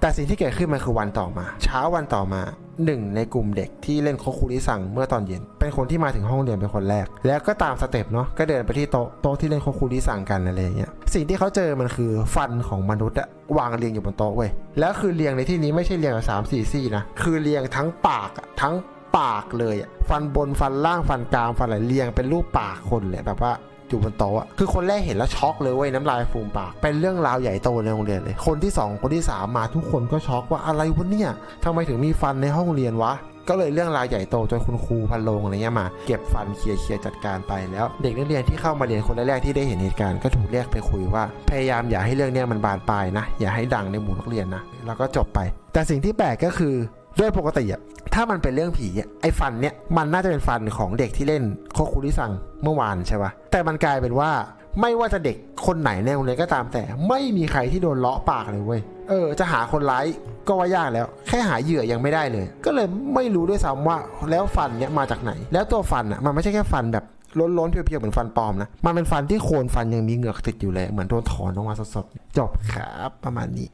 แต่สิ่งที่เกิดขึ้นมันคือวันต่อมา เช้าวันต่อมาหนึ่งในกลุ่มเด็กที่เล่นโคคุริซังเมื่อตอนเย็น เป็นคนที่มาถึงห้องเรียนเป็นคนแรก แล้วก็ตามสเต็ปเนาะก็เดินไปที่โต๊ะโต๊ะที่เล่นโคคุริซังกันอะไรเงี้ยสิ่งที่เขาเจอมันคือฟันของมนุษย์อะวางเรียงอยู่บนโต๊ะเว้ยแล้วคือเรียงในที่นี้ไม่ใช่เรียงแบบสามสี่ซี่นะคือเรียงทั้งปากทั้งปากเลยฟันบนฟันล่างฟันกลางฟันอะไรเรียงเป็นรูปปากคนเลยแบบว่า อยู่บนโต๊ะอะคือคนแรกเห็นแล้วช็อกเลยเว้ยน้ำลายฟูมปาก เป็นเรื่องราวใหญ่โตในโรงเรียนเลย คนที่สองคนที่สามมาทุกคนก็ช็อกว่าอะไรวะเนี่ยทำไมถึงมีฟันในห้องเรียนวะก็เลยเรื่องราวใหญ่โตจนคุณครูพันลงอะไรเงี้ยมาเก็บฟันเคลียร์เคลียร์จัดการไปแล้ว เด็กนักเรียนที่เข้ามาเรียนคนแรกที่ได้เห็นเหตุการณ์ก็ถูกเรียกไปคุยว่า พยายามอย่าให้เรื่องเนี้ยมันบานปลายนะ อย่าให้ดังในหมู่นักเรียนนะแล้วก็จบไป แต่สิ่งที่แปลกก็คือ ด้วยปกติอะถ้ามันเป็นเรื่องผีอะไอ้ฟันเนี่ยมันน่าจะเป็นฟันของเด็กที่เล่นโคคุริซังเมื่อวานใช่ปะแต่มันกลายเป็นว่าไม่ว่าจะเด็กคนไหนในโรงเรียนก็ตาม แต่ไม่มีใครที่โดนเลาะปากเลยเว้ยเออ จะหาคนร้ายก็ว่ายากแล้ว แค่หาเหยื่อยังไม่ได้เลย ก็เลยไม่รู้ด้วยซ้ำว่าแล้วฟันเนี้ยมาจากไหน แล้วตัวฟันอะมันไม่ใช่แค่ฟันแบบล้นๆเพียวๆเหมือนฟันปลอมนะ มันเป็นฟันที่โคนฟันยังมีเหงือกติดอยู่เลย เหมือนโดนถอนออกมาสดๆ จบครับประมาณนี้